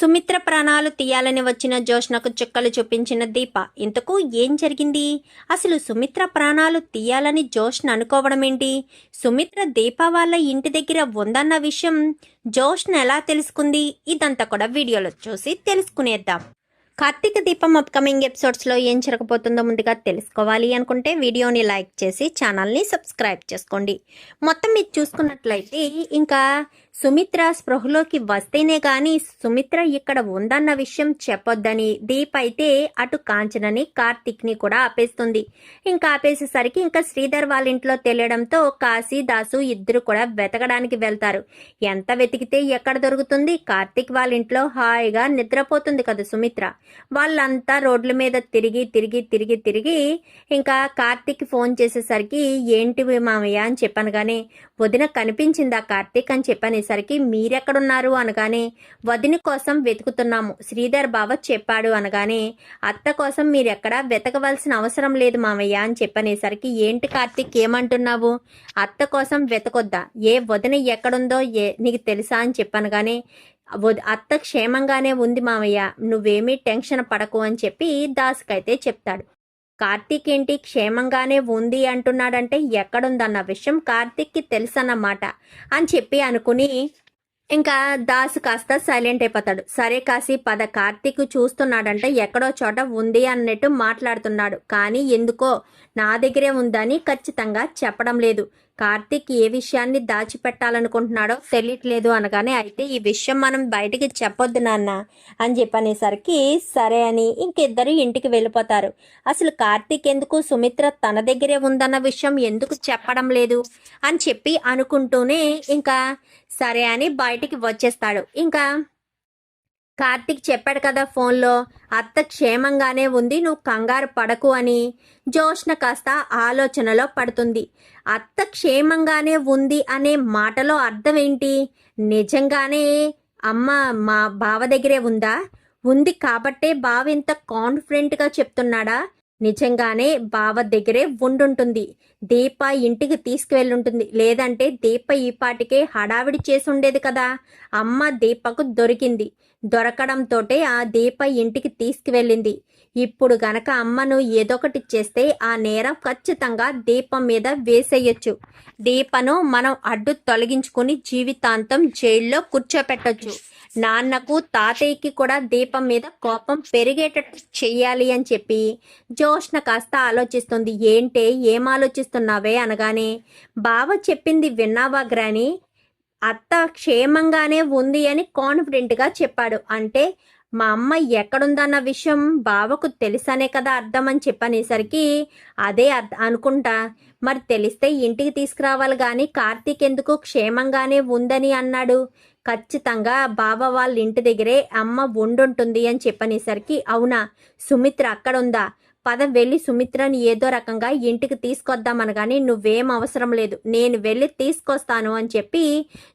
సుమిత్ర ప్రాణాలు తీయాలని వచ్చిన జోష్నకు చుక్కలు చూపించిన దీప ఇంతకు ఏం జరిగింది? అసలు సుమిత్ర ప్రాణాలు తీయాలని జోష్న అనుకోవడం ఏంటి? సుమిత్ర దీప వాళ్ళ ఇంటి దగ్గర ఉందన్న విషయం జోష్న ఎలా తెలుసుకుంది? ఇదంతా కూడా వీడియోలో చూసి తెలుసుకునేద్దాం. కార్తీక దీపం అప్కమింగ్ ఎపిసోడ్స్లో ఏం జరగబోతుందో ముందుగా తెలుసుకోవాలి అనుకుంటే వీడియోని లైక్ చేసి ఛానల్ని సబ్స్క్రైబ్ చేసుకోండి. మొత్తం మీరు చూసుకున్నట్లయితే ఇంకా సుమిత్ర స్పృహలోకి వస్తేనే కానీ సుమిత్ర ఇక్కడ ఉందన్న విషయం చెప్పొద్దని దీప్ అయితే అటు కాంచనని కార్తిక్ని కూడా ఆపేస్తుంది. ఇంకా ఆపేసేసరికి ఇంకా శ్రీధర్ వాళ్ళ ఇంట్లో తెలియడంతో కాశీ దాసు ఇద్దరు కూడా వెతకడానికి వెళ్తారు. ఎంత వెతికితే ఎక్కడ దొరుకుతుంది? కార్తిక్ వాళ్ళ ఇంట్లో హాయిగా నిద్రపోతుంది కదా సుమిత్ర. వాళ్ళంతా రోడ్ల మీద తిరిగి తిరిగి తిరిగి తిరిగి ఇంకా కార్తిక్ ఫోన్ చేసేసరికి ఏంటి మామయ్య అని చెప్పాను కానీ వదిన కనిపించిందా కార్తీక్ అని చెప్పనేసరికి మీరెక్కడున్నారు అనగానే వదిన కోసం వెతుకుతున్నాము శ్రీధర్ బావ చెప్పాడు అనగానే అత్త కోసం మీరెక్కడా వెతకవలసిన అవసరం లేదు మామయ్య అని చెప్పనేసరికి ఏంటి కార్తీక్ ఏమంటున్నావు? అత్త కోసం వెతకొద్దా? ఏ వదిన ఎక్కడుందో ఏ నీకు తెలుసా అని చెప్పాను కానీ అత్త క్షేమంగానే ఉంది మామయ్య నువ్వేమీ టెన్షన్ పడకు అని చెప్పి దాసుకైతే చెప్తాడు. కార్తీక్ ఏంటి క్షేమంగానే ఉంది అంటున్నాడంటే ఎక్కడుందన్న విషయం కార్తీక్కి తెలుసన్నమాట అని చెప్పి అనుకుని ఇంకా దాస్ కాస్త సైలెంట్ అయిపోతాడు. సరే కాసి పద కార్తీక్ చూస్తున్నాడంటే ఎక్కడో చోట ఉంది అన్నట్టు మాట్లాడుతున్నాడు. కానీ ఎందుకో నా దగ్గరే ఉందని ఖచ్చితంగా చెప్పడం లేదు. కార్తీక్ ఏ విషయాన్ని దాచిపెట్టాలనుకుంటున్నాడో తెలియట్లేదు అనగానే అయితే ఈ విషయం మనం బయటికి చెప్పొద్దు నాన్న అని చెప్పనేసరికి సరే అని ఇంకిద్దరు ఇంటికి వెళ్ళిపోతారు. అసలు కార్తీక్ ఎందుకు సుమిత్ర తన దగ్గరే ఉందన్న విషయం ఎందుకు చెప్పడం లేదు అని చెప్పి అనుకుంటూనే ఇంకా సరే అని బయటికి వచ్చేస్తాడు. ఇంకా కార్తిక్ చెప్పాడు కదా ఫోన్లో అత్త క్షేమంగానే ఉంది నువ్వు కంగారు పడకు అని. జోష్న కాస్త ఆలోచనలో పడుతుంది. అత్త క్షేమంగానే ఉంది అనే మాటలో అర్థం ఏంటి? నిజంగానే అమ్మ మా బావ దగ్గరే ఉందా? ఉంది కాబట్టే బావ ఇంత కాన్ఫిడెంట్గా చెప్తున్నాడా? నిజంగానే బావ దగ్గరే ఉండుంటుంది. దీప ఇంటికి తీసుకువెళ్ళుంటుంది. లేదంటే దీప ఈ పాటికే హడావిడి చేసి ఉండేది కదా. అమ్మ దీపకు దొరికింది. దొరకడంతోటే ఆ దీప ఇంటికి తీసుకువెళ్ళింది. ఇప్పుడు గనక అమ్మను ఏదొకటి చేస్తే ఆ నేరం ఖచ్చితంగా దీపం మీద వేసేయొచ్చు. దీపను మనం అడ్డు తొలగించుకుని జీవితాంతం జైల్లో కూర్చోపెట్టచ్చు. నాన్నకు తాతయ్యకి కూడా దీపం మీద కోపం పెరిగేటట్టు చెయ్యాలి అని చెప్పి జోష్ణ కాస్త ఆలోచిస్తుంది. ఏంటే ఏం ఆలోచిస్తున్నావే అనగానే బావ చెప్పింది విన్నావా గ్రాని? అత్త క్షేమంగానే ఉంది అని కాన్ఫిడెంట్గా చెప్పాడు. అంటే మా అమ్మ ఎక్కడుందన్న విషయం బావకు తెలుసనే కదా అర్థం అని చెప్పనేసరికి అదే అర్థ అనుకుంటా. మరి తెలిస్తే ఇంటికి తీసుకురావాలి కానీ కార్తీక్ ఎందుకు క్షేమంగానే ఉందని అన్నాడు. ఖచ్చితంగా బావ వాళ్ళ ఇంటి దగ్గరే అమ్మ వండుంటుంది అని చెప్పనేసరికి అవునా? సుమిత్ర అక్కడ ఉందా పద వెళ్ళి సుమిత్రని ఏదో రకంగా ఇంటికి తీసుకొద్దామనగాని నువ్వేం అవసరం లేదు. నేను వెళ్ళి తీసుకొస్తాను అని చెప్పి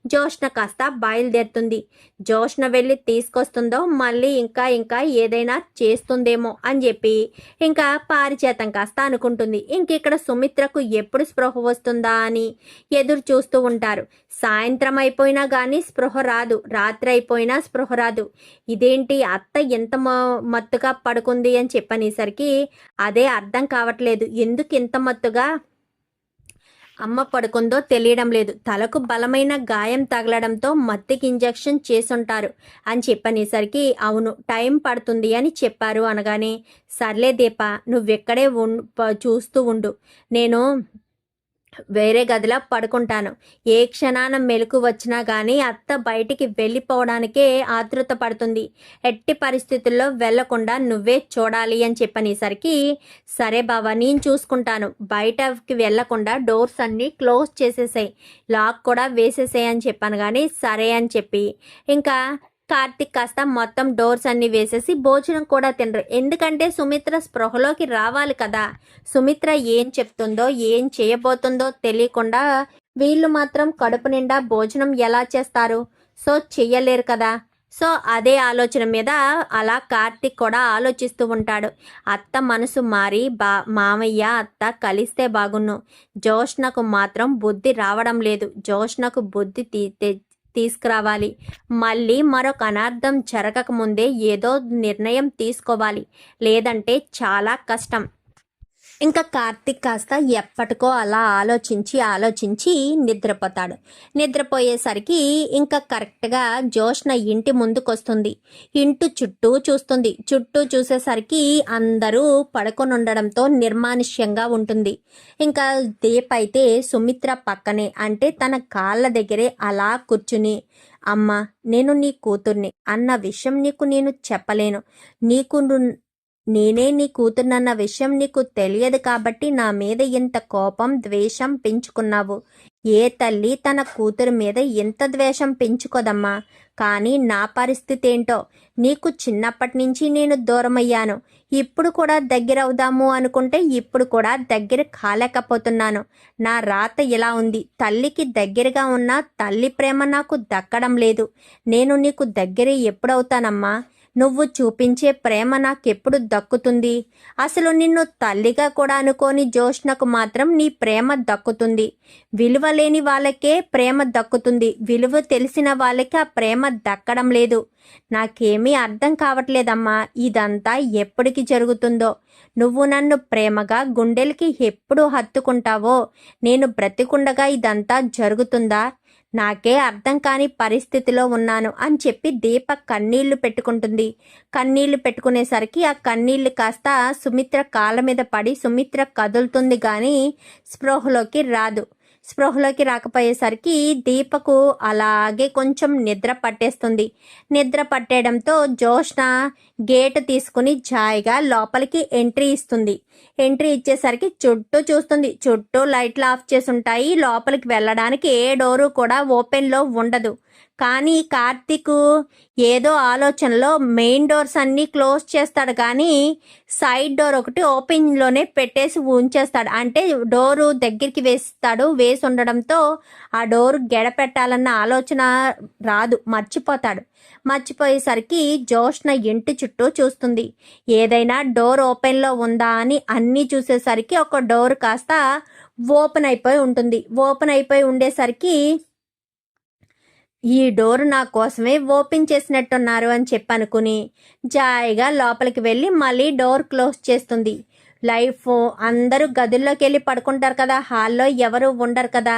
జోష్న కాస్త బయలుదేరుతుంది. జోష్న వెళ్ళి తీసుకొస్తుందో మళ్ళీ ఇంకా ఇంకా ఏదైనా చేస్తుందేమో అని చెప్పి ఇంకా పారిచేతం కాస్త అనుకుంటుంది. ఇంక ఇక్కడ సుమిత్రకు ఎప్పుడు స్పృహ వస్తుందా అని ఎదురు చూస్తూ ఉంటారు. సాయంత్రం అయిపోయినా కానీ స్పృహ రాదు. రాత్రి అయిపోయినా స్పృహ రాదు. ఇదేంటి అత్త ఎంత మత్తుగా పడుకుంది అని చెప్పనేసరికి అదే అర్థం కావట్లేదు. ఎందుకు ఇంత మత్తుగా అమ్మ పడుకుందో తెలియడం లేదు. తలకు బలమైన గాయం తగలడంతో మత్తికి ఇంజెక్షన్ చేసుంటారు అని చెప్పనేసరికి అవును టైం పడుతుంది అని చెప్పారు అనగానే సర్లే దీప నువ్వెక్కడే ఉన్ చూస్తూ ఉండు. నేను వేరే గదిలో పడుకుంటాను. ఏ క్షణాన మెలకు వచ్చినా కానీ అత్త బయటికి వెళ్ళిపోవడానికే ఆతృత పడుతుంది. ఎట్టి పరిస్థితుల్లో వెళ్ళకుండా నువ్వే చూడాలి అని చెప్పనేసరికి సరే బావా నేను చూసుకుంటాను. బయటకి వెళ్ళకుండా డోర్స్ అన్నీ క్లోజ్ చేసేసాయి. లాక్ కూడా వేసేసాయి అని చెప్పాను కానీ సరే అని చెప్పి. ఇంకా కార్తిక్ కాస్త మొత్తం డోర్స్ అన్ని వేసేసి భోజనం కూడా తినరు. ఎందుకంటే సుమిత్ర స్పృహలోకి రావాలి కదా. సుమిత్ర ఏం చెప్తుందో ఏం చేయబోతుందో తెలియకుండా వీళ్ళు మాత్రం కడుపు నిండా భోజనం ఎలా చేస్తారు? సో చెయ్యలేరు కదా. సో అదే ఆలోచన మీద అలా కార్తిక్ కూడా ఆలోచిస్తూ ఉంటాడు. అత్త మనసు మారి బా మామయ్య అత్త కలిస్తే బాగున్ను. జోష్నకు మాత్రం బుద్ధి రావడం లేదు. జోష్నకు బుద్ధి తీ తీసుకురావాలి. మళ్ళీ మరొక అనర్థం జరగకముందే ఏదో నిర్ణయం తీసుకోవాలి. లేదంటే చాలా కష్టం. ఇంకా కార్తిక్ కాస్త ఎప్పటికో అలా ఆలోచించి ఆలోచించి నిద్రపోతాడు. నిద్రపోయేసరికి ఇంకా కరెక్ట్గా జోష్న ఇంటి ముందుకొస్తుంది. ఇంటి చుట్టూ చూస్తుంది. చుట్టూ చూసేసరికి అందరూ పడుకొని ఉండడంతో నిర్మానుష్యంగా ఉంటుంది. ఇంకా దీప్ అయితే సుమిత్ర పక్కనే అంటే తన కాళ్ళ దగ్గరే అలా కూర్చుని అమ్మా నేను నీ కూతుర్ని అన్న విషయం నీకు నేను చెప్పలేను. నీకు ను- నేనే నీ కూతుర్నన్న విషయం నీకు తెలియదు కాబట్టి నా మీద ఇంత కోపం ద్వేషం పెంచుకున్నావు. ఏ తల్లి తన కూతురు మీద ఎంత ద్వేషం పెంచుకోదమ్మా? కానీ నా పరిస్థితి ఏంటో నీకు చిన్నప్పటి నుంచి నేను దూరమయ్యాను. ఇప్పుడు కూడా దగ్గర అవుదాము అనుకుంటే ఇప్పుడు కూడా దగ్గర కాలేకపోతున్నాను. నా రాత ఇలా ఉంది. తల్లికి దగ్గరగా ఉన్న తల్లి ప్రేమ నాకు దక్కడం లేదు. నేను నీకు దగ్గర ఎప్పుడవుతానమ్మా? నువ్వు చూపించే ప్రేమ నాకెప్పుడు దక్కుతుంది? అసలు నిన్ను తల్లిగా కూడా అనుకోని జోష్నకు మాత్రం నీ ప్రేమ దక్కుతుంది. విలువ లేని వాళ్ళకే ప్రేమ దక్కుతుంది. విలువ తెలిసిన వాళ్ళకి ఆ ప్రేమ దక్కడం లేదు. నాకేమీ అర్థం కావట్లేదమ్మా. ఇదంతా ఎప్పటికి జరుగుతుందో? నువ్వు నన్ను ప్రేమగా గుండెలకి ఎప్పుడు హత్తుకుంటావో? నేను బ్రతికుండగా ఇదంతా జరుగుతుందా? నాకే అర్థం కాని పరిస్థితిలో ఉన్నాను అని చెప్పి దీప కన్నీళ్ళు పెట్టుకుంటుంది. కన్నీళ్ళు పెట్టుకునేసరికి ఆ కన్నీళ్ళు కాస్త సుమిత్ర కాళ్ళ మీద పడి సుమిత్ర కదులుతుంది కానీ స్పృహలోకి రాదు. స్పృహలోకి రాకపోయేసరికి దీపకు అలాగే కొంచెం నిద్ర పట్టేస్తుంది. నిద్ర పట్టేయడంతో జోష్న గేట్ తీసుకుని జాయిగా లోపలికి ఎంట్రీ ఇస్తుంది. ఎంట్రీ ఇచ్చేసరికి చుట్టూ చూస్తుంది. చుట్టూ లైట్లు ఆఫ్ చేసి ఉంటాయి లోపలికి వెళ్ళడానికి ఏ డోరు కూడా ఓపెన్లో ఉండదు. కానీ కార్తీక్ ఏదో ఆలోచనలో మెయిన్ డోర్స్ అన్నీ క్లోజ్ చేస్తాడు కానీ సైడ్ డోర్ ఒకటి ఓపెన్లోనే పెట్టేసి ఉంచేస్తాడు. అంటే డోరు దగ్గరికి వేస్తాడు. వేసి ఉండడంతో ఆ డోరు గెడ పెట్టాలన్న ఆలోచన రాదు. మర్చిపోతాడు. మర్చిపోయేసరికి జోష్న ఇంటి చుట్టూ చూస్తుంది. ఏదైనా డోర్ ఓపెన్లో ఉందా అని అన్నీ చూసేసరికి ఒక డోర్ కాస్త ఓపెన్ అయిపోయి ఉంటుంది. ఓపెన్ అయిపోయి ఉండేసరికి ఈ డోర్ నా కోసమే ఓపెన్ చేసినట్టున్నారు అని చెప్పనుకుని జాయిగా లోపలికి వెళ్ళి మళ్ళీ డోర్ క్లోజ్ చేస్తుంది. లైఫ్ అందరూ గదుల్లోకి వెళ్ళి పడుకుంటారు కదా. హాల్లో ఎవరు ఉండరు కదా.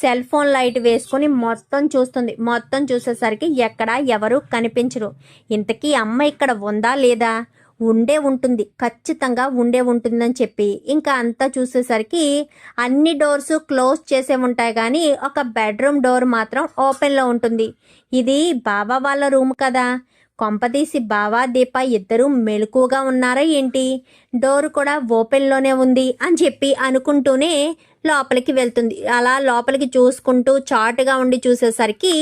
సెల్ ఫోన్ లైట్ వేసుకొని మొత్తం చూస్తుంది. మొత్తం చూసేసరికి ఎక్కడ ఎవరు కనిపించరు. ఇంతకీ అమ్మ ఇక్కడ ఉందా లేదా? ఉండే ఉంటుంది. ఖచ్చితంగా ఉండే ఉంటుందని చెప్పి. ఇంకా అంతా చూసేసరికి అన్ని డోర్స్ క్లోజ్ చేసే ఉంటాయి కానీ ఒక బెడ్రూమ్ డోర్ మాత్రం ఓపెన్లో ఉంటుంది. ఇది బాబా వాళ్ళ రూమ్ కదా. కొంపదీసి బావా దీప ఇద్దరూ మెలకుగా ఉన్నారా ఏంటి? డోర్ కూడా ఓపెన్లోనే ఉంది అని చెప్పి అనుకుంటూనే లోపలికి వెళ్తుంది. అలా లోపలికి చూసుకుంటూ చాటుగా ఉండి చూసేసరికి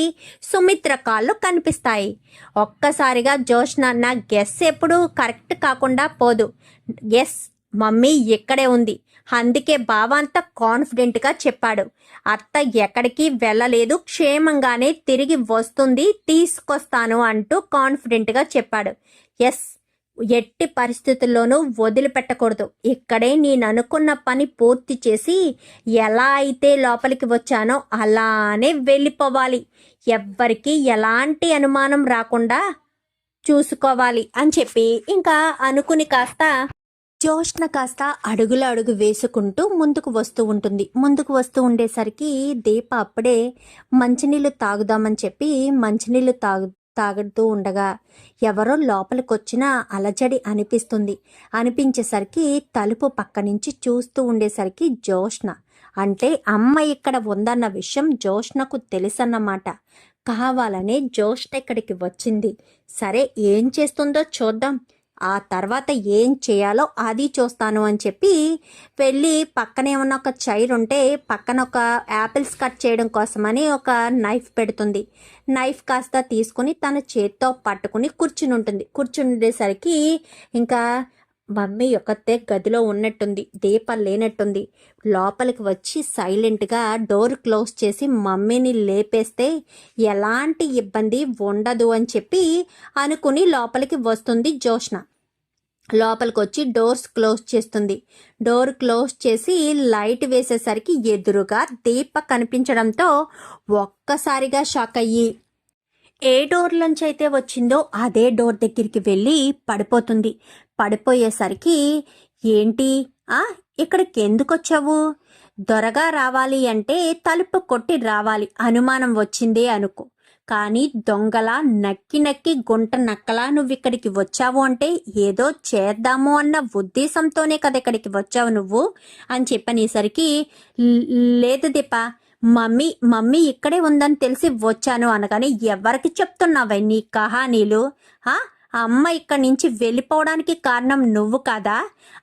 సుమిత్ర కాళ్ళు కనిపిస్తాయి. ఒక్కసారిగా జోష్న నా గెస్ ఎప్పుడు కరెక్ట్ కాకుండా పోదు. ఎస్ మమ్మీ ఇక్కడే ఉంది. అందుకే బావ అంత కాన్ఫిడెంట్గా చెప్పాడు. అత్త ఎక్కడికి వెళ్ళలేదు క్షేమంగానే తిరిగి వస్తుంది తీసుకొస్తాను అంటూ కాన్ఫిడెంట్గా చెప్పాడు. ఎస్ ఎట్టి పరిస్థితుల్లోనూ వదిలిపెట్టకూడదు. ఇక్కడే నేను అనుకున్న పని పూర్తి చేసి ఎలా అయితే లోపలికి వచ్చానో అలానే వెళ్ళిపోవాలి. ఎవ్వరికీ ఎలాంటి అనుమానం రాకుండా చూసుకోవాలి అని చెప్పి ఇంకా అనుకుని కాస్త జోష్న కాస్త అడుగుల అడుగు వేసుకుంటూ ముందుకు వస్తూ ఉంటుంది. ముందుకు వస్తూ ఉండేసరికి దీప అప్పుడే మంచినీళ్ళు తాగుదామని చెప్పి మంచినీళ్ళు తాగు తాగుతూ ఉండగా ఎవరో లోపలికొచ్చిన అలజడి అనిపిస్తుంది. అనిపించేసరికి తలుపు పక్క నుంచి చూస్తూ ఉండేసరికి జోష్న అంటే అమ్మ ఇక్కడ ఉందన్న విషయం జోష్నకు తెలుసన్నమాట. కావాలనే జోష్న ఇక్కడికి వచ్చింది. సరే ఏం చేస్తుందో చూద్దాం. ఆ తర్వాత ఏం చేయాలో అది చూస్తాను అని చెప్పి వెళ్ళి పక్కనే ఉన్న ఒక చైర్ ఉంటే పక్కన ఒక యాపిల్స్ కట్ చేయడం కోసమని ఒక నైఫ్ పెడుతుంది. నైఫ్ కాస్త తీసుకుని తన చేత్తో పట్టుకుని కూర్చుని ఉంటుంది. కూర్చుండేసరికి ఇంకా మమ్మీ ఒకతే గదిలో ఉన్నట్టుంది. దీపం లేనట్టుంది. లోపలికి వచ్చి సైలెంట్గా డోర్ క్లోజ్ చేసి మమ్మీని లేపేస్తే ఎలాంటి ఇబ్బంది ఉండదు అని చెప్పి అనుకుని లోపలికి వస్తుంది జోష్న లోపలికి వచ్చి డోర్స్ క్లోజ్ చేస్తుంది. డోర్ క్లోజ్ చేసి లైట్ వేసేసరికి ఎదురుగా దీప కనిపించడంతో ఒక్కసారిగా షాక్ అయ్యి ఏ డోర్లోంచి అయితే వచ్చిందో అదే డోర్ దగ్గరికి వెళ్ళి పడిపోతుంది. పడిపోయేసరికి ఏంటి? ఆ ఇక్కడికి ఎందుకు వచ్చావు దొరగా రావాలి అంటే తలుపు కొట్టి రావాలి. అనుమానం వచ్చిందే అనుకో. కానీ దొంగలా నక్కి నక్కి గుంట నక్కలా నువ్వు ఇక్కడికి వచ్చావు అంటే ఏదో చేద్దాము అన్న ఉద్దేశంతోనే కదా ఇక్కడికి వచ్చావు నువ్వు అని చెప్పనేసరికి లేదు దీప మమ్మీ మమ్మీ ఇక్కడే ఉందని తెలిసి వచ్చాను అనగానే ఎవరికి చెప్తున్నావే నీ కహానీలు? ఆ? అమ్మ ఇక్కడి నుంచి వెళ్ళిపోవడానికి కారణం నువ్వు కదా?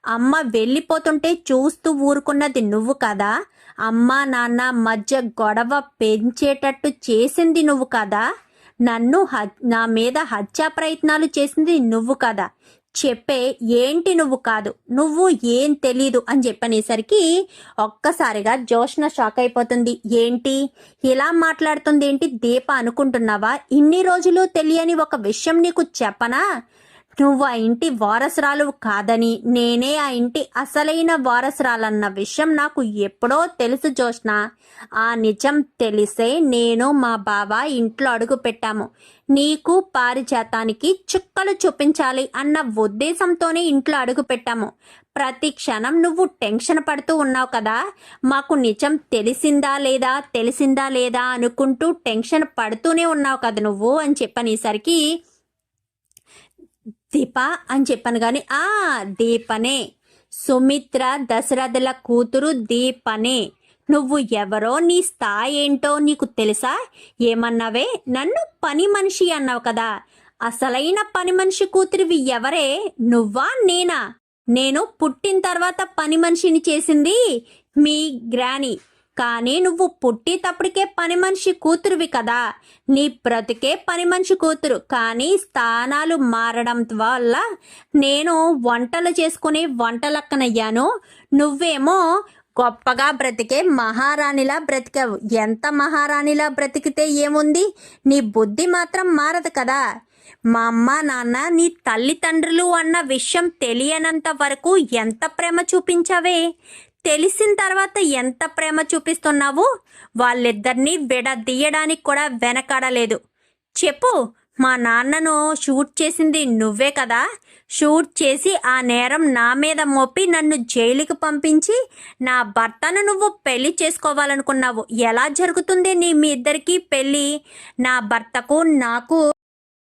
అమ్మ వెళ్ళిపోతుంటే చూస్తూ ఊరుకున్నది నువ్వు కదా? అమ్మ నాన్న మధ్య గొడవ పెంచేటట్టు చేసింది నువ్వు కదా. నన్ను హ- నా మీద హత్యా ప్రయత్నాలు చేసింది నువ్వు కదా. చెప్పే ఏంటి నువ్వు కాదు. నువ్వు ఏం తెలీదు అని చెప్పనేసరికి ఒక్కసారిగా జోష్న షాక్ అయిపోతుంది. ఏంటి? ఇలా మాట్లాడుతుంది ఏంటి దీప అనుకుంటున్నావా? ఇన్ని రోజులు తెలియని ఒక విషయం నీకు చెప్పనా? నువ్వు ఆ ఇంటి వారసురాలు కాదని నేనే ఆ ఇంటి అసలైన వారసురాలన్న విషయం నాకు ఎప్పుడో తెలుసు జోష్న ఆ నిజం తెలిసే నేను మా బావ ఇంట్లో అడుగు పెట్టాము. నీకు పారిజాతానికి చుక్కలు చూపించాలి అన్న ఉద్దేశంతోనే ఇంట్లో అడుగు పెట్టాము. ప్రతి క్షణం నువ్వు టెన్షన్ పడుతూ ఉన్నావు కదా. మాకు నిజం తెలిసిందా లేదా తెలిసిందా లేదా అనుకుంటూ టెన్షన్ పడుతూనే ఉన్నావు కదా నువ్వు అని చెప్పనేసరికి దీప అని చెప్పాను కానీ ఆ దీపనే. సుమిత్ర దశరథుల కూతురు దీపనే. నువ్వు ఎవరో నీ స్థాయి ఏంటో నీకు తెలుసా? ఏమన్నావే? నన్ను పని మనిషి అన్నావు కదా. అసలైన పని మనిషి కూతురివి ఎవరే? నువ్వా నేనా? నేను పుట్టిన తర్వాత పని మనిషిని చేసింది మీ గ్రాని. కానీ నువ్వు పుట్టేటప్పటికే పని మనిషి కూతురువి కదా. నీ బ్రతికే పని మనిషి కూతురు. కానీ స్థానాలు మారడం వల్ల నేను వంటలు చేసుకుని వంటలక్కనయ్యాను. నువ్వేమో గొప్పగా బ్రతికే మహారాణిలా బ్రతికావు. ఎంత మహారాణిలా బ్రతికితే ఏముంది? నీ బుద్ధి మాత్రం మారదు కదా. మా అమ్మ నాన్న నీ తల్లిదండ్రులు అన్న విషయం తెలియనంత వరకు ఎంత ప్రేమ చూపించావే? తెలిసిన తర్వాత ఎంత ప్రేమ చూపిస్తున్నావు? వాళ్ళిద్దరినీ విడదీయడానికి కూడా వెనకాడలేదు. చెప్పు మా నాన్నను షూట్ చేసింది నువ్వే కదా? షూట్ చేసి ఆ నేరం నా మీద మోపి నన్ను జైలుకి పంపించి నా భర్తను నువ్వు పెళ్ళి చేసుకోవాలనుకున్నావు. ఎలా జరుగుతుంది నీ మీ ఇద్దరికి పెళ్ళి నా భర్తకు నాకు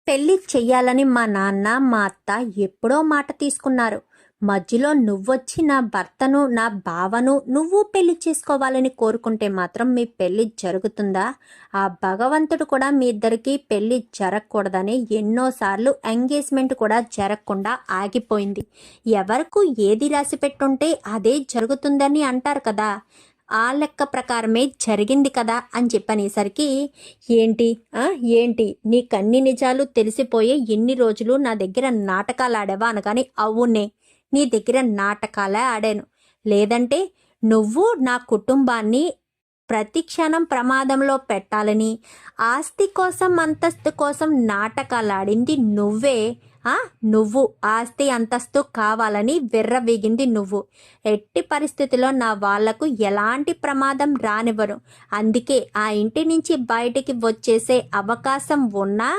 పెళ్ళి చెయ్యాలని మా నాన్న మా అత్త ఎప్పుడో మాట తీసుకున్నారు. మధ్యలో నువ్వొచ్చి నా భర్తను నా బావను నువ్వు పెళ్ళి చేసుకోవాలని కోరుకుంటే మాత్రం మీ పెళ్ళి జరుగుతుందా? ఆ భగవంతుడు కూడా మీ ఇద్దరికి పెళ్ళి జరగకూడదని ఎన్నోసార్లు ఎంగేజ్మెంట్ కూడా జరగకుండా ఆగిపోయింది. ఎవరికి ఏది రాసి పెట్టుంటే అదే జరుగుతుందని అంటారు కదా. ఆ లెక్క ప్రకారమే జరిగింది కదా అని చెప్పనేసరికి ఏంటి? ఏంటి? నీకన్ని నిజాలు తెలిసిపోయే ఎన్ని రోజులు నా దగ్గర నాటకాలు ఆడావా అనగాని అవునే. నీ దగ్గర నాటకాలే ఆడాను. లేదంటే నువ్వు నా కుటుంబాన్ని ప్రతి క్షణం ప్రమాదంలో పెట్టాలని ఆస్తి కోసం అంతస్తు కోసం నాటకాలు ఆడింది నువ్వే. ఆ? నువ్వు ఆస్తి అంతస్తు కావాలని విర్రవీగింది నువ్వు. ఎట్టి పరిస్థితిలో నా వాళ్ళకు ఎలాంటి ప్రమాదం రానివ్వను అందుకే ఆ ఇంటి నుంచి బయటికి వచ్చేసే అవకాశం ఉన్నా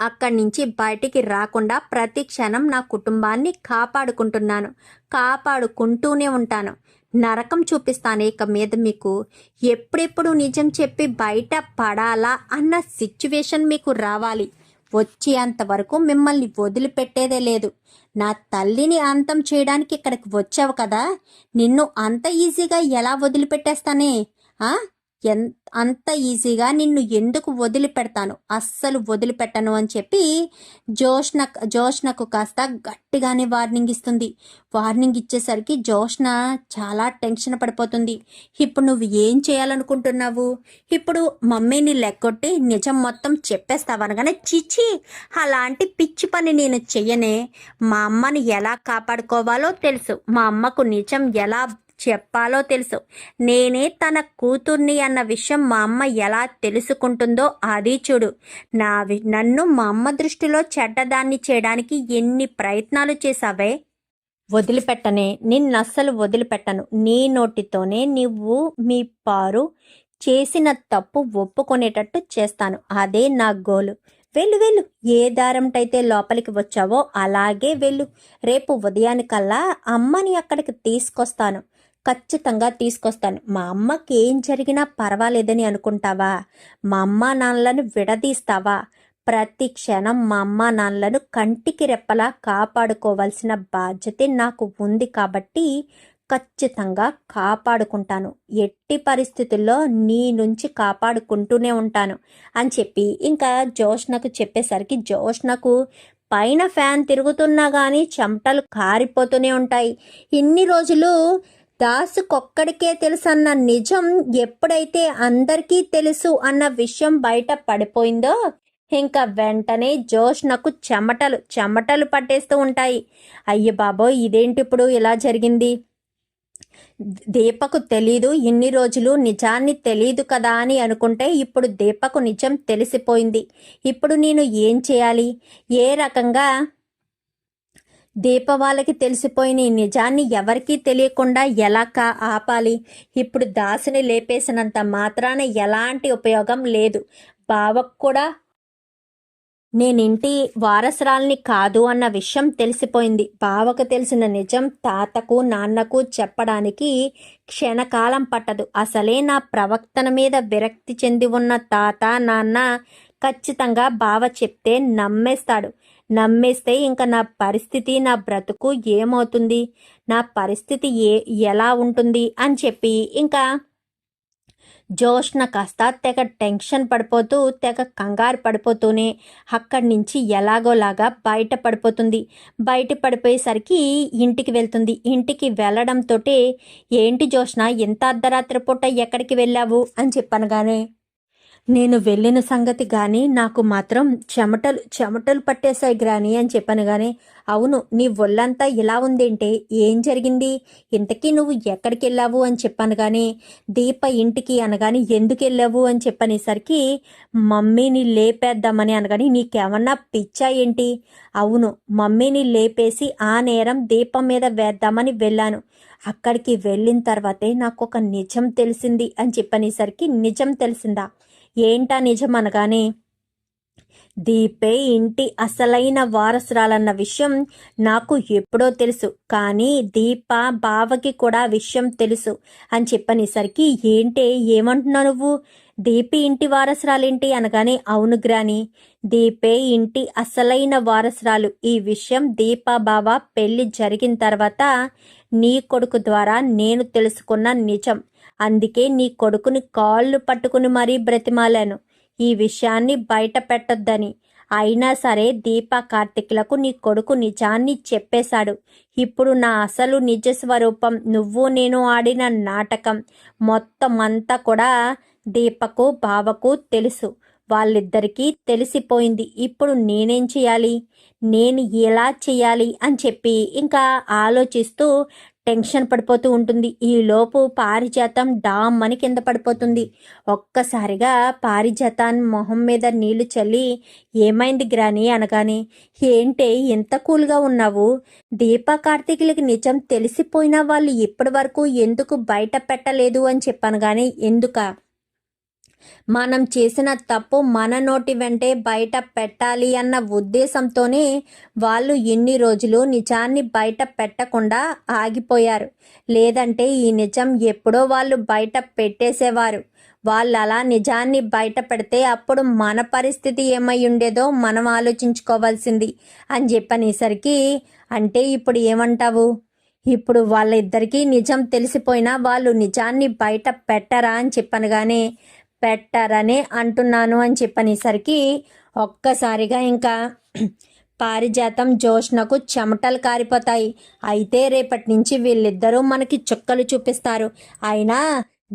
అక్కడి నుంచి బయటికి రాకుండా ప్రతి క్షణం నా కుటుంబాన్ని కాపాడుకుంటున్నాను. కాపాడుకుంటూనే ఉంటాను. నరకం చూపిస్తాను ఇక మీద మీకు. ఎప్పుడెప్పుడు నిజం చెప్పి బయట పడాలా అన్న సిచ్యువేషన్ మీకు రావాలి. వచ్చేంత వరకు మిమ్మల్ని వదిలిపెట్టేదే లేదు. నా తల్లిని అంతం చేయడానికి ఇక్కడికి వచ్చావు కదా. నిన్ను అంత ఈజీగా ఎలా వదిలిపెట్టేస్తానే? ఆ? ఎన్ అంత ఈజీగా నిన్ను ఎందుకు వదిలిపెడతాను? అస్సలు వదిలిపెట్టను అని చెప్పి జోష్న జోష్నకు కాస్త గట్టిగానే వార్నింగ్ ఇస్తుంది. వార్నింగ్ ఇచ్చేసరికి జోష్న చాలా టెన్షన్ పడిపోతుంది. ఇప్పుడు నువ్వు ఏం చేయాలనుకుంటున్నావు? ఇప్పుడు మమ్మీని లెక్కొట్టి నిజం మొత్తం చెప్పేస్తావు అనగానే చిచి అలాంటి పిచ్చి పని నేను చెయ్యనే. మా అమ్మని ఎలా కాపాడుకోవాలో తెలుసు. మా అమ్మకు నిజం ఎలా చెప్పాలో తెలుసు. నేనే తన కూతుర్ని అన్న విషయం మా అమ్మ ఎలా తెలుసుకుంటుందో అది చూడు. నా నన్ను మా అమ్మ దృష్టిలో చెడ్డదాన్ని చేయడానికి ఎన్ని ప్రయత్నాలు చేశావే? వదిలిపెట్టనే నిన్నస్సలు వదిలిపెట్టను. నీ నోటితోనే నువ్వు మీ పారు చేసిన తప్పు ఒప్పుకునేటట్టు చేస్తాను. అదే నా గోలు. వెళ్ళు వెళ్ళు. ఏ దారంటైతే లోపలికి వచ్చావో అలాగే వెళ్ళు. రేపు ఉదయానికల్లా అమ్మని అక్కడికి తీసుకొస్తాను. ఖచ్చితంగా తీసుకొస్తాను. మా అమ్మకి ఏం జరిగినా పర్వాలేదని అనుకుంటావా? మా అమ్మ నాన్నలను విడదీస్తావా? ప్రతి క్షణం మా అమ్మ నాన్నలను కంటికి రెప్పలా కాపాడుకోవాల్సిన బాధ్యత నాకు ఉంది కాబట్టి ఖచ్చితంగా కాపాడుకుంటాను. ఎట్టి పరిస్థితుల్లో నీ నుంచి కాపాడుకుంటూనే ఉంటాను అని చెప్పి ఇంకా జోష్నకు చెప్పేసరికి జోష్నకు పైన ఫ్యాన్ తిరుగుతున్నా కానీ చెమటలు కారిపోతూనే ఉంటాయి. ఇన్ని రోజులు దాసుకొక్కడికే తెలుసు అన్న నిజం ఎప్పుడైతే అందరికీ తెలుసు అన్న విషయం బయట పడిపోయిందో ఇంకా వెంటనే జోష్ నాకు చెమటలు చెమటలు పట్టేస్తూ ఉంటాయి. అయ్య బాబోయ్ ఇదేంటి ఇప్పుడు ఇలా జరిగింది? దీపకు తెలీదు ఇన్ని రోజులు నిజాన్ని తెలీదు కదా అని అనుకుంటే ఇప్పుడు దీపకు నిజం తెలిసిపోయింది. ఇప్పుడు నేను ఏం చేయాలి? ఏ రకంగా దీప వాళ్ళకి తెలిసిపోయిన ఈ నిజాన్ని ఎవరికీ తెలియకుండా ఎలా కా ఆపాలి? ఇప్పుడు దాసుని లేపేసినంత మాత్రాన ఎలాంటి ఉపయోగం లేదు. బావకు కూడా నేనింటి వారసురాల్ని కాదు అన్న విషయం తెలిసిపోయింది. బావకు తెలిసిన నిజం తాతకు నాన్నకు చెప్పడానికి క్షణకాలం పట్టదు. అసలే నా ప్రవర్తన మీద విరక్తి చెంది ఉన్న తాత నాన్న ఖచ్చితంగా బావ చెప్తే నమ్మేస్తాడు. నమ్మేస్తే ఇంకా నా పరిస్థితి నా బ్రతుకు ఏమవుతుంది? నా పరిస్థితి ఏ ఎలా ఉంటుంది? అని చెప్పి ఇంకా జోష్న కాస్త తెగ టెన్షన్ పడిపోతూ తెగ కంగారు పడిపోతూనే అక్కడి నుంచి ఎలాగోలాగా బయట పడిపోతుంది. బయట పడిపోయేసరికి ఇంటికి వెళ్తుంది. ఇంటికి వెళ్ళడంతో ఏంటి జోష్న ఎంత అర్ధరాత్రి పూట ఎక్కడికి వెళ్ళావు? అని చెప్పనగానే నేను వెళ్ళిన సంగతి కానీ నాకు మాత్రం చెమటలు చెమటలు పట్టేశాయి గ్రాని అని చెప్పాను కానీ అవును నీ ఒళ్ళంతా ఇలా ఉందేంటే ఏం జరిగింది? ఇంతకీ నువ్వు ఎక్కడికి వెళ్ళావు అని చెప్పాను కానీ దీప ఇంటికి అనగాని ఎందుకు వెళ్ళావు అని చెప్పనేసరికి మమ్మీని లేపేద్దామని అనగాని నీకేమన్నా పిచ్చా ఏంటి? అవును మమ్మీని లేపేసి ఆ నేరం దీపం మీద వేద్దామని వెళ్ళాను. అక్కడికి వెళ్ళిన తర్వాతే నాకు ఒక నిజం తెలిసింది అని చెప్పనేసరికి నిజం తెలిసిందా? ఏంటా నిజం అనగానే దీపే ఇంటి అసలైన వారసురాలన్న విషయం నాకు ఎప్పుడో తెలుసు. కానీ దీప బావకి కూడా విషయం తెలుసు అని చెప్పనేసరికి ఏంటే ఏమంటున్నావు నువ్వు? దీపి ఇంటి వారసురాలేంటి అనగానే అవును గ్రాని దీపే ఇంటి అసలైన వారసురాలు. ఈ విషయం దీప బావ పెళ్ళి జరిగిన తర్వాత నీ కొడుకు ద్వారా నేను తెలుసుకున్న నిజం. అందుకే నీ కొడుకుని కాళ్ళు పట్టుకుని మరీ బ్రతిమాలాను. ఈ విషయాన్ని బయట పెట్టొద్దని. అయినా సరే దీప కార్తిక్లకు నీ కొడుకు నిజాన్ని చెప్పేశాడు. ఇప్పుడు నా అసలు నిజ స్వరూపం నువ్వు నేను ఆడిన నాటకం మొత్తం అంతా కూడా దీపకు బావకు తెలుసు. వాళ్ళిద్దరికీ తెలిసిపోయింది. ఇప్పుడు నేనేం చేయాలి? నేను ఎలా చేయాలి? అని చెప్పి ఇంకా ఆలోచిస్తూ టెన్షన్ పడిపోతూ ఉంటుంది. ఈలోపు పారిజాతం డామ్ అని కింద పడిపోతుంది. ఒక్కసారిగా పారిజాతాన్ మొహం మీద నీళ్ళు చల్లి ఏమైంది గ్రాని? అనగానే ఏంటే ఇంత కూల్గా ఉన్నావు? దీపా కార్తీకులకి నిజం తెలిసిపోయినా వాళ్ళు ఇప్పటి వరకు ఎందుకు బయట పెట్టలేదు? అని చెప్పాను కానీ ఎందుక? మనం చేసిన తప్పు మన నోటి వెంటే బయట పెట్టాలి అన్న ఉద్దేశంతోనే వాళ్ళు ఎన్ని రోజులు నిజాన్ని బయట పెట్టకుండా ఆగిపోయారు. లేదంటే ఈ నిజం ఎప్పుడో వాళ్ళు బయట పెట్టేసేవారు. వాళ్ళు అలా నిజాన్ని బయట పెడితే అప్పుడు మన పరిస్థితి ఏమై ఉండేదో మనం ఆలోచించుకోవాల్సింది అని చెప్పనేసరికి అంటే ఇప్పుడు ఏమంటావు? ఇప్పుడు వాళ్ళిద్దరికీ నిజం తెలిసిపోయినా వాళ్ళు నిజాన్ని బయట పెట్టరా? అని చెప్పనగానే పెట్టారనే అంటున్నాను అని చెప్పనేసరికి ఒక్కసారిగా ఇంకా పారిజాతం జోష్నకు చెమటలు కారిపోతాయి. అయితే రేపటి నుంచి వీళ్ళిద్దరూ మనకి చుక్కలు చూపిస్తారు. అయినా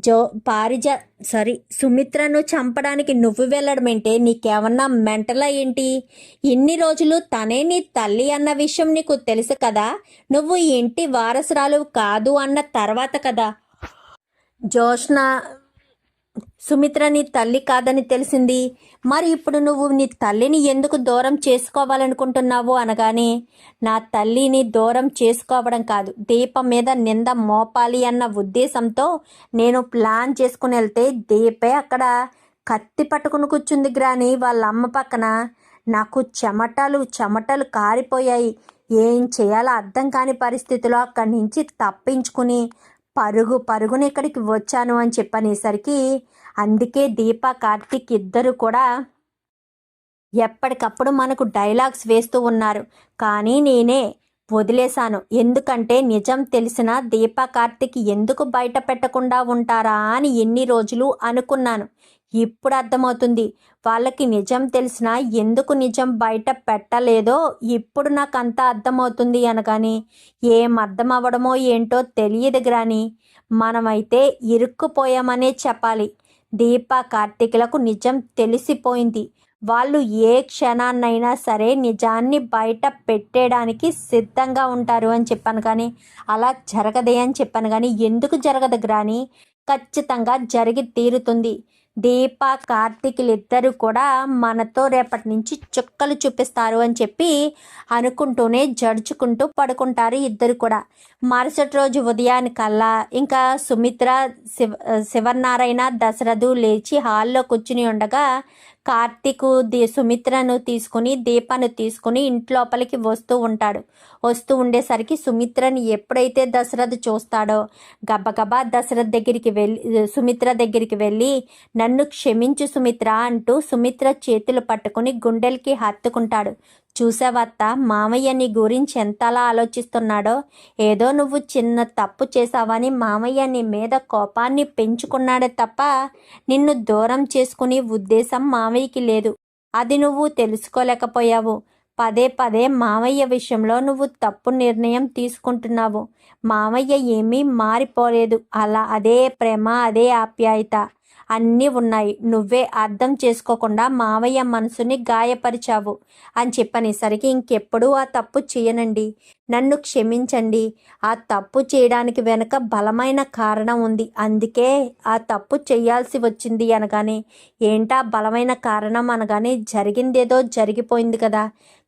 జో పారిజా సారీ సుమిత్రను చంపడానికి నువ్వు వెళ్ళడమేంటే నీకేమన్నా మెంటలా ఏంటి? ఇన్ని రోజులు తనే నీ తల్లి అన్న విషయం నీకు తెలుసు కదా? నువ్వు ఇంటి వారసురాలు కాదు అన్న తర్వాత కదా? జోష్న సుమిత్ర నీ తల్లి కాదని తెలిసింది. మరి ఇప్పుడు నువ్వు నీ తల్లిని ఎందుకు దూరం చేసుకోవాలనుకుంటున్నావు అనగానే నా తల్లిని దూరం చేసుకోవడం కాదు. దీపం మీద నింద మోపాలి అన్న ఉద్దేశంతో నేను ప్లాన్ చేసుకుని వెళ్తే దీపే అక్కడ కత్తి పట్టుకుని కూర్చుంది గ్రాని. వాళ్ళ అమ్మ పక్కన నాకు చెమటలు చెమటలు కారిపోయాయి. ఏం చేయాలో అర్థం కాని పరిస్థితిలో అక్కడి నుంచి తప్పించుకుని పరుగు పరుగున ఇక్కడికి వచ్చాను అని చెప్పనేసరికి అందుకే దీప కార్తిక్ ఇద్దరు కూడా ఎప్పటికప్పుడు మనకు డైలాగ్స్ వేస్తూ ఉన్నారు. కానీ నేనే వదిలేశాను. ఎందుకంటే నిజం తెలిసిన దీప కార్తిక్ ఎందుకు బయట పెట్టకుండా ఉంటారా అని ఎన్ని రోజులు అనుకున్నాను. ఇప్పుడు అర్థమవుతుంది వాళ్ళకి నిజం తెలిసినా ఎందుకు నిజం బయట పెట్టలేదో ఇప్పుడు నాకు అంతా అర్థమవుతుంది అనగాని ఏం అర్థం అవ్వడమో ఏంటో తెలియదు గ్రాని. మనమైతే ఇరుక్కుపోయామనే చెప్పాలి. దీప కార్తీకులకు నిజం తెలిసిపోయింది. వాళ్ళు ఏ క్షణాన్నైనా సరే నిజాన్ని బయట పెట్టేయడానికి సిద్ధంగా ఉంటారు అని చెప్పాను కానీ అలా జరగదే అని చెప్పాను కానీ ఎందుకు జరగదు గ్రాని? ఖచ్చితంగా జరిగి తీరుతుంది. దీప కార్తీకులు ఇద్దరు కూడా మనతో రేపటి నుంచి చుక్కలు చూపిస్తారు అని చెప్పి అనుకుంటూనే జడుచుకుంటూ పడుకుంటారు ఇద్దరు కూడా. మరుసటి రోజు ఉదయానికల్లా ఇంకా సుమిత్ర శివ శివనారాయణ దశరథు లేచి హాల్లో కూర్చుని ఉండగా కార్తీకు దీ సుమిత్రను తీసుకుని దీపాను తీసుకుని ఇంట్లోపలికి వస్తూ ఉంటాడు. వస్తూ ఉండేసరికి సుమిత్రని ఎప్పుడైతే దశరథ్ చూస్తాడో గబగబా దశరథ్ దగ్గరికి వెళ్ళి సుమిత్ర దగ్గరికి వెళ్ళి నన్ను క్షమించు సుమిత్ర అంటూ సుమిత్ర చేతులు పట్టుకుని గుండెలకి హత్తుకుంటాడు. చూసావత్త మామయ్య నీ గురించి ఎంతలా ఆలోచిస్తున్నాడో? ఏదో నువ్వు చిన్న తప్పు చేశావని మామయ్య నీ మీద కోపాన్ని పెంచుకున్నాడే తప్ప నిన్ను దూరం చేసుకునే ఉద్దేశం మామయ్యకి లేదు. అది నువ్వు తెలుసుకోలేకపోయావు. పదే పదే మామయ్య విషయంలో నువ్వు తప్పు నిర్ణయం తీసుకుంటున్నావు. మామయ్య ఏమీ మారిపోలేదు. అలా అదే ప్రేమ అదే ఆప్యాయత. అన్నీ ఉన్నాయి. నువ్వే అర్థం చేసుకోకుండా మావయ్య మనసుని గాయపరిచావు అని చెప్పనేసరికి ఇంకెప్పుడు ఆ తప్పు చేయనండి. నన్ను క్షమించండి. ఆ తప్పు చేయడానికి వెనుక బలమైన కారణం ఉంది. అందుకే ఆ తప్పు చేయాల్సి వచ్చింది అనగానే ఏంటా బలమైన కారణం? అనగానే జరిగిందేదో జరిగిపోయింది కదా.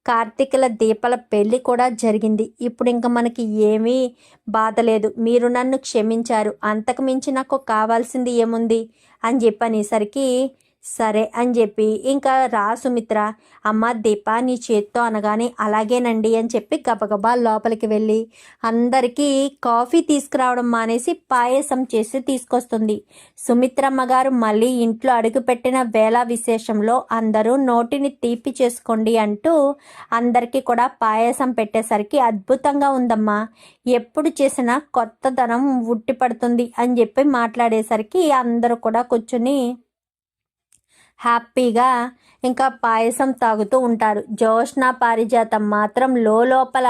కార్తీకుల దీపల పెళ్ళి కూడా జరిగింది. ఇప్పుడు ఇంకా మనకి ఏమీ బాధ లేదు. మీరు నన్ను క్షమించారు. అంతకు మించి నాకు కావాల్సింది ఏముంది? అని చెప్పనేసరికి సరే అని చెప్పి ఇంకా రా సుమిత్ర అమ్మ దీప నీ చేత్తో అనగానే అలాగేనండి అని చెప్పి గబగబా లోపలికి వెళ్ళి అందరికీ కాఫీ తీసుకురావడం మానేసి పాయసం చేసి తీసుకొస్తుంది. సుమిత్రమ్మ గారు మళ్ళీ ఇంట్లో అడుగుపెట్టిన వేళ విశేషంలో అందరూ నోటిని తీపి చేసుకోండి అంటూ అందరికీ కూడా పాయసం పెట్టేసరికి అద్భుతంగా ఉందమ్మా. ఎప్పుడు చేసినా కొత్తదనం ఉట్టిపడుతుంది అని చెప్పి మాట్లాడేసరికి అందరూ కూడా కూర్చుని హ్యాపీగా ఇంకా పాయసం తాగుతూ ఉంటారు. జోష్ణ పారిజాతం మాత్రం లోపల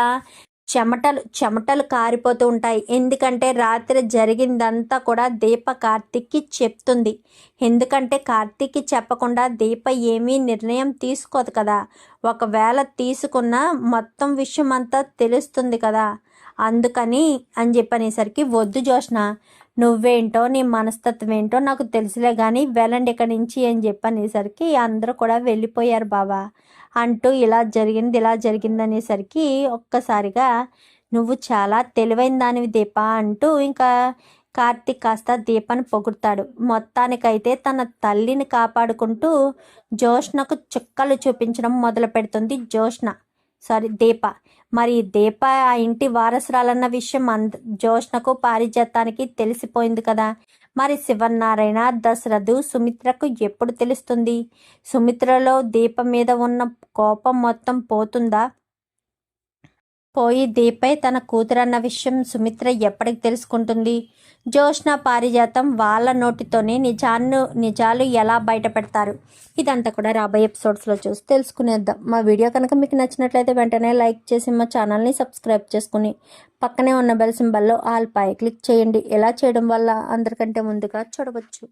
చెమటలు చెమటలు కారిపోతూ ఉంటాయి. ఎందుకంటే రాత్రి జరిగిందంతా కూడా దీప కార్తిక్కి చెప్తుంది. ఎందుకంటే కార్తిక్కి చెప్పకుండా దీప ఏమీ నిర్ణయం తీసుకోదు కదా. ఒకవేళ తీసుకున్న మొత్తం విషయం అంతా తెలుస్తుంది కదా. అందుకని అని చెప్పనేసరికి వద్దు జోష్న నువ్వేంటో నీ మనస్తత్వం ఏంటో నాకు తెలుసులే కానీ వెళ్ళండి ఇక్కడి నుంచి అని చెప్పనేసరికి అందరూ కూడా వెళ్ళిపోయారు బాబా అంటూ ఇలా జరిగింది ఇలా జరిగింది అనేసరికి ఒక్కసారిగా నువ్వు చాలా తెలివైన దానివి దీప అంటూ ఇంకా కార్తీక్ కాస్త దీపను పొగుడతాడు. మొత్తానికైతే తన తల్లిని కాపాడుకుంటూ జోష్నకు చుక్కలు చూపించడం మొదలు పెడుతుంది జోష్న. సారీ దీప. మరి దీప ఆ ఇంటి వారసురాలన్న విషయం అంద జోష్నకు పారిజాతానికి తెలిసిపోయింది కదా. మరి శివనారాయణ దశరథు సుమిత్రకు ఎప్పుడు తెలుస్తుంది? సుమిత్రలో దీప మీద ఉన్న కోపం మొత్తం పోతుందా? పోయి దీపై తన కూతురన్న విషయం సుమిత్ర ఎప్పటికి తెలుసుకుంటుంది. జోష్న పారిజాతం వాళ్ళ నోటితోనే నిజాన్ని నిజాలు ఎలా బయటపెడతారు? ఇదంతా కూడా రాబోయే ఎపిసోడ్స్లో చూసి తెలుసుకునేద్దాం. మా వీడియో కనుక మీకు నచ్చినట్లయితే వెంటనే లైక్ చేసి మా ఛానల్ని సబ్స్క్రైబ్ చేసుకుని పక్కనే ఉన్న బెల్ సింబల్లో ఆల్ పై క్లిక్ చేయండి. ఎలా చేయడం వల్ల అందరికంటే ముందుగా చూడవచ్చు.